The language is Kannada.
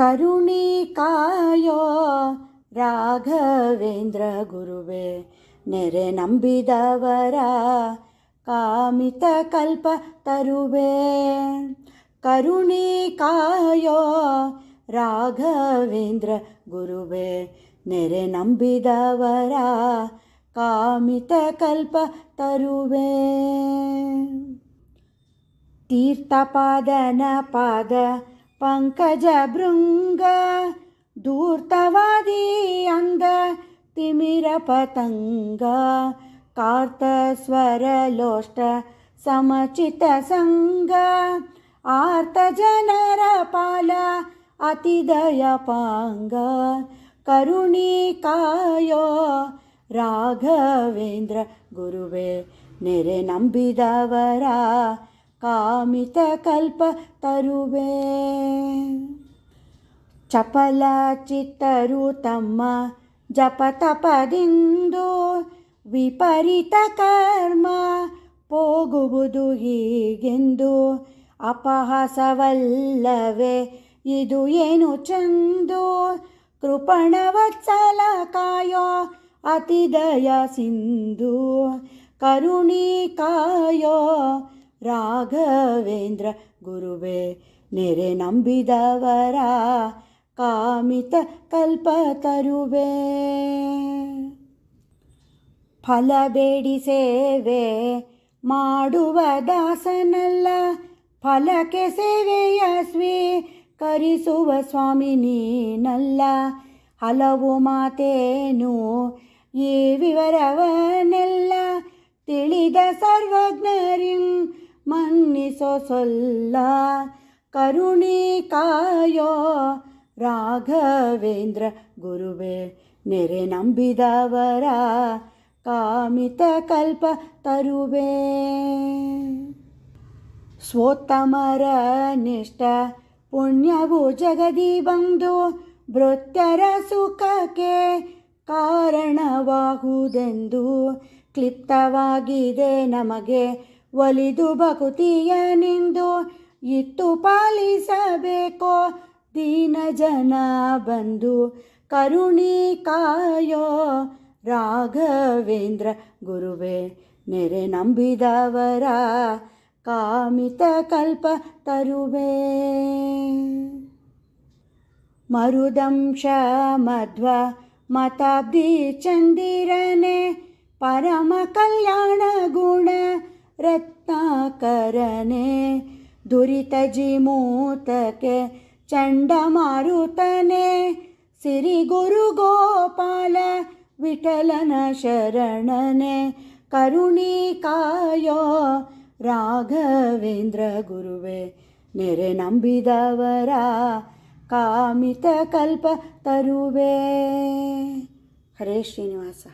ಕರುಣಿ ಕಾಯೋ ರಾಘವೇಂದ್ರ ಗುರುವೆ ನೆರೆ ನಂಬಿದವರ ಕಾಮಿತ ಕಲ್ಪ ತರುವೆ ಕರುಣಿ ಕಾಯೋ ರಾಘವೇಂದ್ರ ಗುರುವೆ ನೆರೆ ನಂಬಿದವರ ಕಾಮಿತ ಕಲ್ಪ ತರುವೆ ತೀರ್ಥಪಾದನ ಪಾದ ಪಂಕಜ ಭೃಂಗ ಧೂರ್ತವಾದಿ ಅಂದ ತಿಮಿರ ಪತಂಗ ಕಾರ್ತ ಸ್ವರ ಲೋಷ್ಟ ಸಮಚಿತ ಸಂಗ ಆರ್ತ ಜನರ ಪಾಲ ಅತಿದಯ ಪಾಂಗ ಕರುಣಿ ಕಾಯೋ ರಾಘವೇಂದ್ರ ಗುರುವೆ ನೆರೆ ನಂಬಿದವರ ಕಾಮಿತ ಕಲ್ಪ ತರುವೆ. ಚಪಲ ಚಿತ್ತರು ತಮ್ಮ ಜಪ ತಪದಿಂದು ವಿಪರೀತ ಕರ್ಮ ಹೋಗುವುದು ಹೀಗೆಂದು ಅಪಹಾಸವಲ್ಲವೇ, ಇದು ಏನು ಚಂದು? ಕೃಪಣವತ್ಸಲ ಕಾಯೋ ಅತಿದಯ ಸಿಂಧು, ಕರುಣಿ ಕಾಯೋ ರಾಘವೇಂದ್ರ ಗುರುವೇ, ನೆರೆ ನಂಬಿದವರ ಕಾಮಿತ ಕಲ್ಪ ತರುವೆ. ಫಲ ಬೇಡಿ ಸೇವೆ ಮಾಡುವ ದಾಸನಲ್ಲ, ಫಲಕ್ಕೆ ಸೇವೆಯ ಸ್ವೀಕರಿಸುವ ಸ್ವಾಮಿ ನೀನಲ್ಲ. ಹಲವು ಮಾತೇನು ಈ ವಿವರವನ್ನೆಲ್ಲ ತಿಳಿದ ಸರ್ವಜ್ಞರಿಂ ಮನ್ನಿಸೋ ಸೊಲ್ಲ, ಕರುಣಿ ಕಾಯೋ ರಾಘವೇಂದ್ರ ಗುರುವೇ, ನೆರೆ ನಂಬಿದವರ ಕಾಮಿತ ಕಲ್ಪ ತರುವೆ. ಸ್ವೋತ್ತಮರ ನಿಷ್ಠ ಪುಣ್ಯವು ಜಗದಿ ಬಂದು ಭೃತ್ಯರ ಸುಖಕ್ಕೆ ಕಾರಣವಾಗುವುದೆಂದು ಕ್ಲಿಪ್ತವಾಗಿದೆ ನಮಗೆ ಒಲಿದು ಭಕುತಿಯ ನಿಂದು ಇತ್ತು ಪಾಲಿಸಬೇಕೋ. ದೀನ ಜನ ಬಂದು ಕರುಣಿಕಾಯೋ ರಾಘವೇಂದ್ರ ಗುರುವೇ, ನೆರೆ ನಂಬಿದವರ ಕಾಮಿತ ಕಲ್ಪ ತರುವೆ. ಮರುದಂಶ ಮಧ್ವ ಮತಾಬ್ದಿ ಚಂದಿರನೆ, ಪರಮ ಕಲ್ಯಾಣ ಗುಣ ರತ್ನಾಕರನೆ, ದುರಿತ ಜಿಮೂತಕೆ ಚಂಡಮಾರುತನೆ, ಸಿರಿ ಗುರು ಗೋಪಾಲ ವಿಠಲನ ಶರಣನೆ ಕರುಣಿಕಾಯೋ ರಾಘವೇಂದ್ರ ಗುರುವೆ, ನೆರೆ ನಂಬಿದವರ ಕಾಮಿತ ಕಲ್ಪ ತರುವೆ. ಹರೇ ಶ್ರೀನಿವಾಸ.